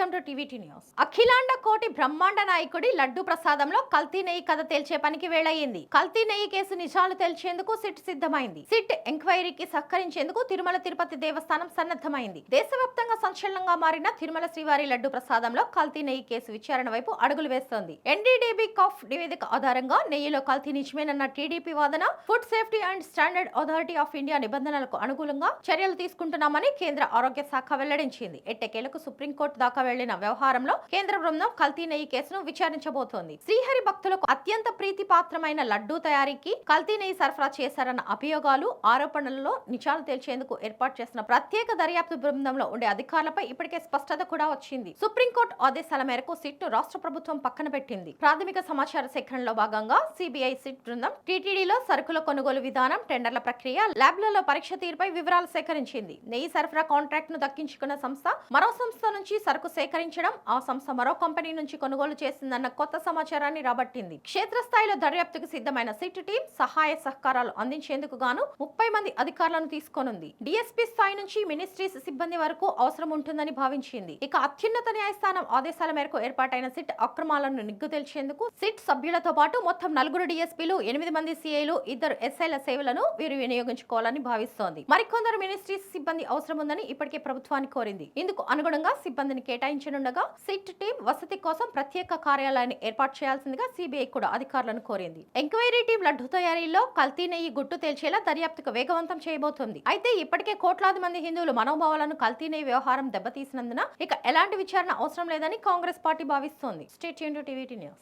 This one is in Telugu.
Welcome to TVT news. అఖిలాండ కోటి బ్రహ్మాండ నాయకుడి లడ్డు ప్రసాదంలో కల్తీ నెయ్యి కథ తేల్చే పనికి వేళయింది కల్తీ నెయ్యి కేసు నిజాలు తేల్చేందుకు సిట్ సిద్ధమైంది. సిట్ ఎంక్వైరీకి సహకరించేందుకు తిరుమల తిరుపతి దేవస్థానం సన్నద్ధమైంది. దేశవ్యాప్తంగా సంచలనంగా మారిన తిరుమల శ్రీవారి లడ్డు ప్రసాదంలో కల్తీ నెయ్యి కేసు విచారణ వైపు అడుగులు వేస్తోంది. ఎన్డీడీబీ కాఫ్ నివేదిక ఆధారంగా నెయ్యిలో కల్తీ నిజమేనన్న టీడీపీ వాదన food safety and standard authority of India నిబంధనలకు అనుకూలంగా చర్యలు తీసుకుంటున్నామని కేంద్ర ఆరోగ్య శాఖ వెల్లడించింది. ఎట్టకేలకు సుప్రీంకోర్టు దాకా వెళ్ళిన వ్యవహారంలో కేంద్ర బృందం కల్తీ నెయ్యి కేసును విచారించబోతోంది. శ్రీహరి భక్తులకు అత్యంత ప్రీతిపాత్రమైన లడ్డూ తయారీకి కల్తీ నెయ్యి సరఫరా చేశారన్న అభియోగాలు ఆరోపణలలో నిజాలు తేల్చేందుకు ఏర్పాటు చేసిన ప్రత్యేక దర్యాప్తు బృందంలో ఉండే అధికారులపై ఇప్పటికే స్పష్టత కూడా వచ్చింది. సుప్రీంకోర్టు ఆదేశాల మేరకు సిట్ రాష్ట్ర ప్రభుత్వం పక్కన పెట్టింది. ప్రాథమిక సమాచార సేకరణలో భాగంగా సిబిఐ సిట్ బృందం టీటీడీలో సరుకుల కొనుగోలు విధానం టెండర్ల ప్రక్రియ ల్యాబ్లలో పరీక్ష తీరుపై వివరాలు సేకరించింది. నెయ్యి సరఫరా కాంట్రాక్ట్ను దక్కించుకున్న సంస్థ మరో సంస్థ నుంచి సరుకు సేకరించడం ఆ సంస్థ మరో కంపెనీ నుంచి కొనుగోలు చేసిందన్న కొత్త సమాచారాన్ని రాబట్టింది. క్షేత్రస్థాయిలో దర్యాప్తుకు సిద్ధమైన సిట్ టీం సహాయ సహకారాలు అందించేందుకు గాను ముప్పై మంది అధికారులను తీసుకోనుంది. డిఎస్పీ స్థాయి నుంచి మినిస్ట్రీస్ సిబ్బంది వరకు అవసరం ఉంటుందని భావించింది. ఇక అత్యున్నత న్యాయస్థానం ఆదేశాల మేరకు ఏర్పాటైన సిట్ అక్రమాలను నిగ్గు తేల్చేందుకు సిట్ సభ్యులతో పాటు మొత్తం నలుగురు డిఎస్పీలు ఎనిమిది మంది సిఐలు ఇద్దరు ఎస్ఐల సేవలను వీరు వినియోగించుకోవాలని భావిస్తోంది. మరికొందరు మినిస్ట్రీస్ సిబ్బంది అవసరం ఉందని ఇప్పటికే ప్రభుత్వాన్ని కోరింది. ఇందుకు అనుగుణంగా సిబ్బందిని కేటాయించనుండగా సిట్ టీం వసతి కోసం ప్రత్యేక కార్యాలయాన్ని ఏర్పాటు చేయాల్సిందిగా సిబిఐ కూడా అధికారులను కోరింది. ఎంక్వైరీ టీం లడ్డు తయారీలో కల్తీ నెయ్యి గుట్టు తేల్చేలా దర్యాప్తుకు వేగవంతం చేయబోతోంది. అయితే ఇప్పటికే కోట్లాది మంది హిందువులు మనోభావాలను కల్తీ నెయ్యి వ్యవహారం దెబ్బతీసినందున ఇక ఎలాంటి విచారణ అవసరం లేదని కాంగ్రెస్ పార్టీ భావిస్తోంది. State TV news.